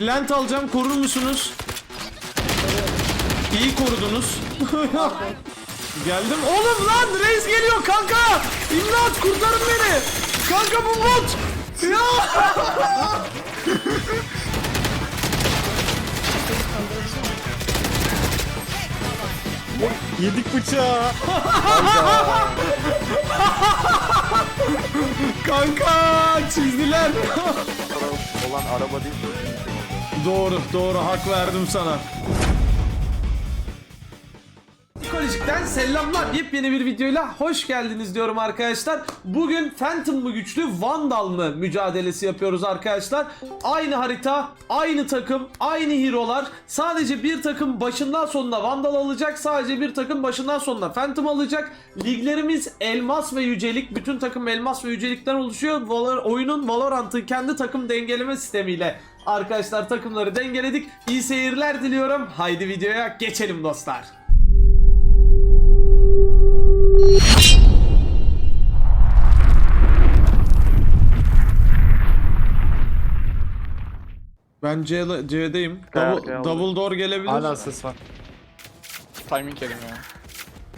Lent alacağım korur musunuz? İyi korudunuz. Geldim. Oğlum lan reis geliyor kanka. İmdat kurtarın beni. Kanka bu bot. Ya. Yedik bıçağı. Kanka çizdiler. olan araba değil? Doğru, doğru. Hak verdim sana. Psikolojik'ten selamlar. Yepyeni bir videoyla hoş geldiniz diyorum arkadaşlar. Bugün Phantom mı güçlü, Vandal mı mücadelesi yapıyoruz arkadaşlar. Aynı harita, aynı takım, aynı hero'lar. Sadece bir takım başından sonuna Vandal alacak. Sadece bir takım başından sonuna Phantom alacak. Liglerimiz elmas ve yücelik. Bütün takım elmas ve yücelikten oluşuyor. Valor, oyunun Valorant'ın kendi takım dengeleme sistemiyle arkadaşlar takımları dengeledik. İyi seyirler diliyorum. Haydi videoya geçelim dostlar. Ben C, C'deyim. Gel, Double, gel. double door gelebilir. Hala ses var. Timing yedim ya.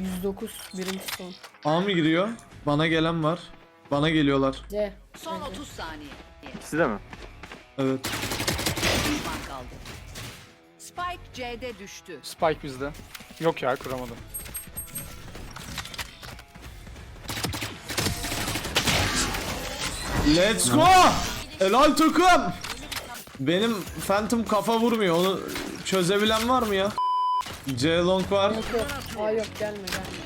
109 birinci son. A mı giriyor? Bana gelen var. Bana geliyorlar. C. Son 30 saniye. İkisi de mi? Evet. Düşman kaldı. Spike C'de düştü. Spike bizde. Yok ya kuramadım. Let's go! Helal takım! Benim Phantom kafa vurmuyor. Onu çözebilen var mı ya? C long var. Yok yok. Aa yok gelme gelme.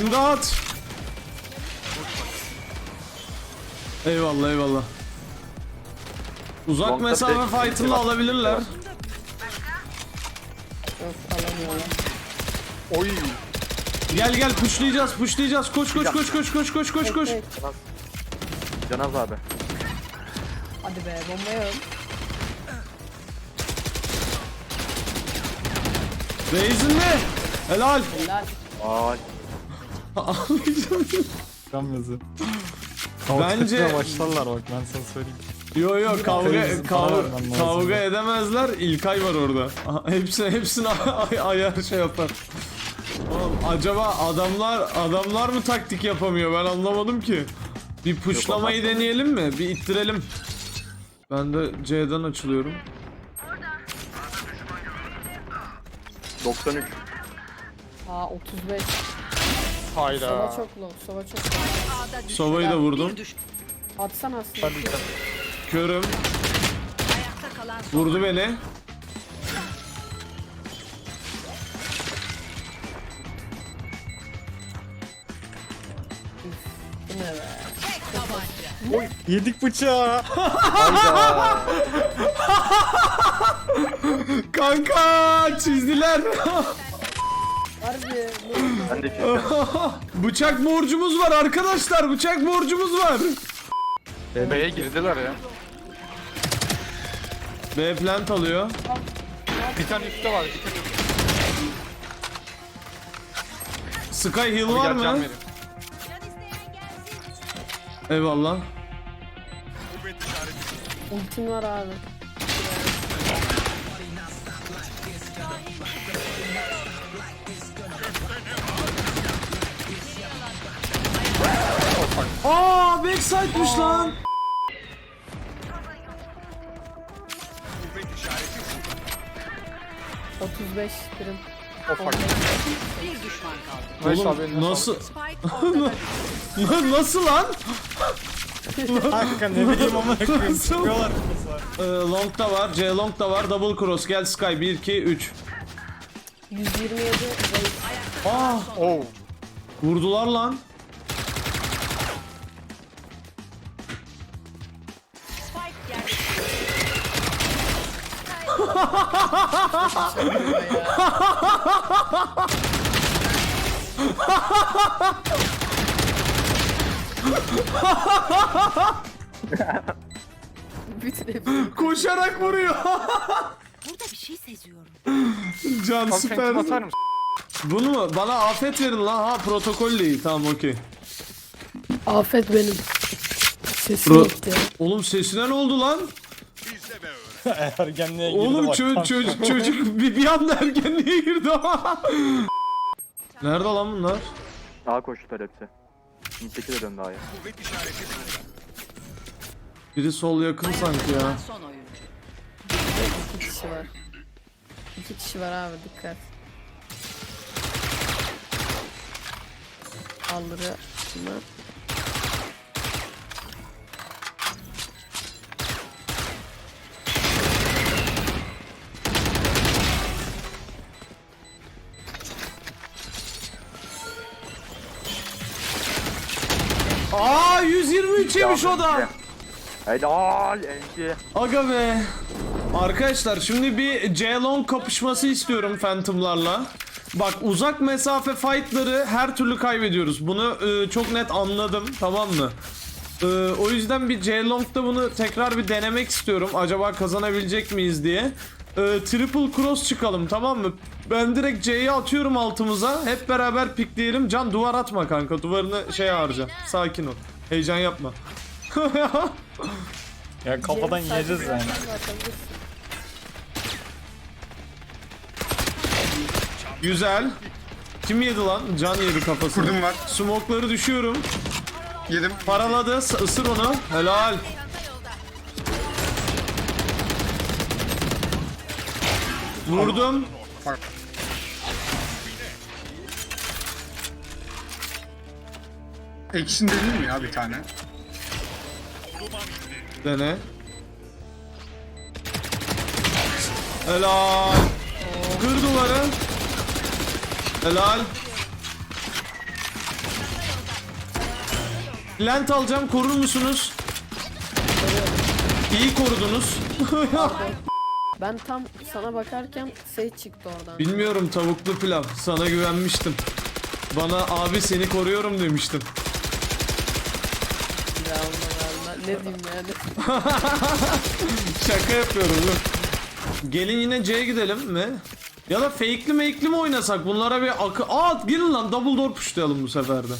İmdat! Eyvallah eyvallah. Uzak Long'da mesafe tek- fight'ını alabilirler. Oy. Gel gel pushlayacağız pushlayacağız. Koş koş koş koş koş koş koş koş. Tek. Canaz abi. Hadi be bomba yok. Raze'in mi? Helal. Helal. Ay. Kamyazı. Bence- başlarlar bak ben sana söyleyeyim. Yo yo kavga kavga, kavga edemezler. İlkay var orada. Aha, Hepsini hepsini ay- ayar şey yapar. Oğlum acaba adamlar adamlar mı taktik yapamıyor ben anlamadım ki. Bir pushlamayı Yok, deneyelim mi? Bir ittirelim. Ben de C'den açılıyorum. 93. Aa 35. Hayda. Sova çok low. Sova çok low. Sova'yı da vurdum. Atsan aslında. Körüm. Vurdu beni. Bu ne be? Yedik bıçağı. Kanka çizdiler. Ben de çekeceğim. bıçak borcumuz var arkadaşlar. Bıçak borcumuz var. B'ye girdiler ya. B plant alıyor. Bir tane üstte var. Dikkat et. Sky heal Bir var gel can mı? verin. Eyvallah. Ultim var abi. Aa backside'mış lan. Otuz beş birim. O fark. Bir düşman kaldı. Abi, eline nasıl Spike ortada düştü. nasıl lan? Kanka ne bileyim ama koyayım. Nasıl? Çıkıyorlar. Ee, long da var, C long da var. Double cross gel Sky 1 2 3. 127 zayıf. Oo. vurdular lan. Bütün hepsi. Koşarak vuruyor. Burada bir şey seziyorum. Can süper. Phantom atar mısın? Bunu mu? Bana afet verin lan. Ha protokol değil. Tamam okey. Afet benim. Sesim Bro- gitti. Oğlum sesine ne oldu lan? Ergenliğe girdi Oğlum bak. çö- çocuk çocuk bir, bir anda ergenliğe girdi. Nerede lan bunlar? Daha koştular hepsi. Mid'deki de döndü A'ya. Biri sol yakın sanki ya. Son oyuncu. İki kişi var. İki kişi var abi dikkat. Kaldırı bunlar. 123 yemiş o da. Helal enki. Aga be. Arkadaşlar şimdi bir C-Long kapışması istiyorum Phantom'larla. Bak uzak mesafe fight'ları her türlü kaybediyoruz. Bunu e, çok net anladım tamam mı? E, o yüzden bir C-Long'da bunu tekrar bir denemek istiyorum. Acaba kazanabilecek miyiz diye. E, triple cross çıkalım tamam mı? Ben direkt C'yi atıyorum altımıza. Hep beraber pikleyelim. Can duvar atma kanka. Duvarını şey harca. Sakin ol. Heyecan yapma. Ya kafadan Sadece yiyeceğiz bir yani. atabilirsin. Güzel. Kim yedi lan? Can yedi kafasını. Kurdum var. Smokları düşüyorum. Yedim. Paraladı. s- ısır onu. Helal. Vurdum. Bak. Ekşin değil mi ya bir tane? Dene. Helal. Kır duvarı. Helal. Lent alacağım. Korur musunuz? İyi korudunuz. Ben tam sana bakarken şey çıktı oradan. Bilmiyorum tavuklu pilav. Sana güvenmiştim. Bana abi seni koruyorum demiştim. Ya Allah Allah. Ne diyeyim yani. Şaka yapıyorum dur. Gelin yine C'ye gidelim mi? Ya da fake'li make'li mi oynasak? Bunlara bir akı... Aa gelin lan double door pushlayalım bu sefer de.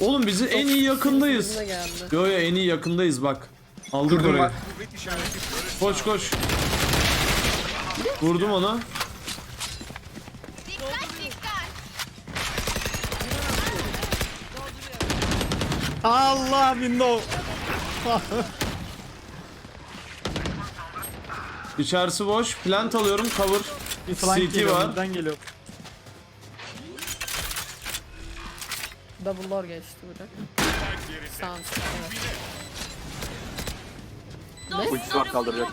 Oğlum bizi en iyi yakındayız. Geldi. Yo yo en iyi yakındayız bak. Aldık Kurdum orayı. Koş koş. Vurdum onu. Allah window. İçerisi boş. Plant alıyorum. Cover. Bir flank CT geliyor. var. Buradan geliyor. Double door geçti bırak. Sans. Evet. Ultisi var kaldıracak.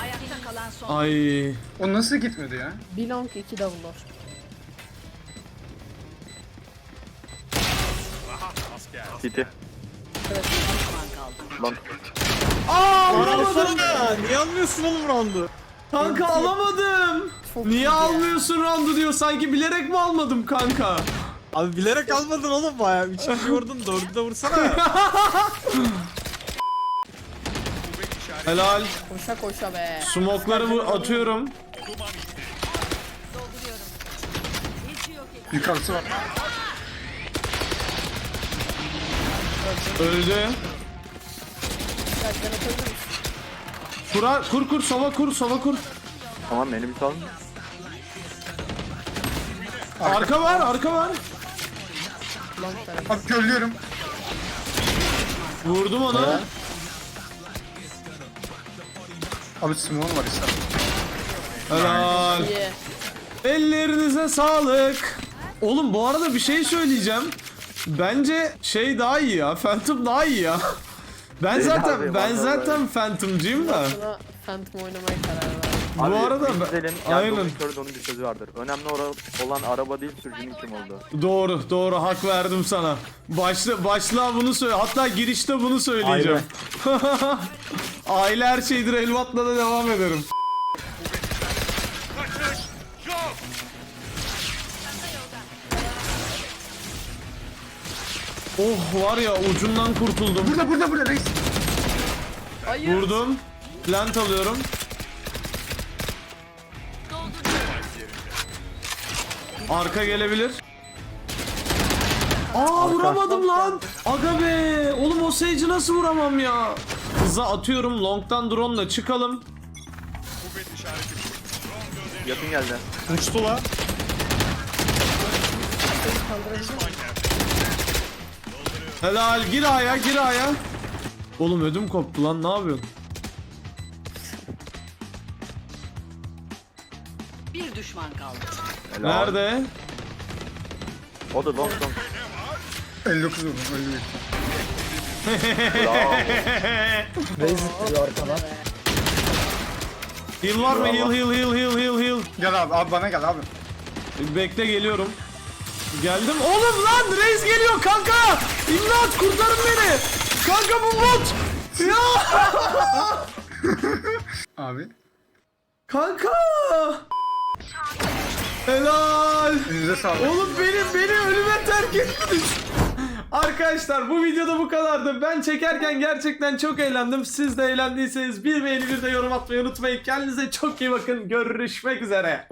Ayakta kalan son Ay. O nasıl gitmedi ya? Bir long iki double door. City. Evet. Lan Aa vuramadım. Ya, niye almıyorsun oğlum roundu? Kanka alamadım. Çok Niye almıyorsun roundu diyor. Sanki bilerek mi almadım kanka? Abi bilerek almadın oğlum bayağı. Üç kişi vurdun. Dördü de vursana. Helal. Koşa koşa be. Smokları bu atıyorum. Yukarısı var. Öldü. Atabilir misin? Kura, kur kur sova kur sova kur. tamam beni bir salın. Arka var arka var. Abi körlüyorum. Vurdum onu. Abi Simon var işte. Helal. Ellerinize sağlık. Oğlum bu arada bir şey söyleyeceğim. Bence şey daha iyi ya. Phantom daha iyi ya. Ben zaten ben zaten Phantom'cıyım da. Phantom oynamaya karar verdim. Bu arada ben- aynen. Onun bir sözü vardır. Önemli ora- olan araba değil sürücünün kim olduğu. Doğru doğru hak verdim sana. Başla başlığa bunu söyle. Hatta girişte bunu söyleyeceğim. Aile her şeydir Elvat'la da devam ederim. Oh var ya ucundan kurtuldum. Burada burada burada reis. Hayır. Vurdum. Plant alıyorum. Arka gelebilir. Aa vuramadım lan. Aga be. Oğlum o Sage'i nasıl vuramam ya? Hıza atıyorum. Long'dan drone'la çıkalım. Yakın geldi. Uçtu la. Helal. Gir aya gir aya. Oğlum ödüm koptu lan. Ne yapıyorsun? Bir düşman kaldı. Helal. Nerede? O da long long. 59 vurdum 51. Heal var mı? Heal heal heal heal heal heal. Gel abi abi bana gel abi. Bekle geliyorum. Geldim. Oğlum lan reis geliyor kanka. İmdat kurtarın beni. Kanka bu bot. Ya. Abi. Kanka. Helal. Elinize sağlık. Oğlum beni beni ölüme terk ettiniz. Arkadaşlar bu videoda bu kadardı. Ben çekerken gerçekten çok eğlendim. Siz de eğlendiyseniz bir beğeni bir de yorum atmayı unutmayın. Kendinize çok iyi bakın. Görüşmek üzere.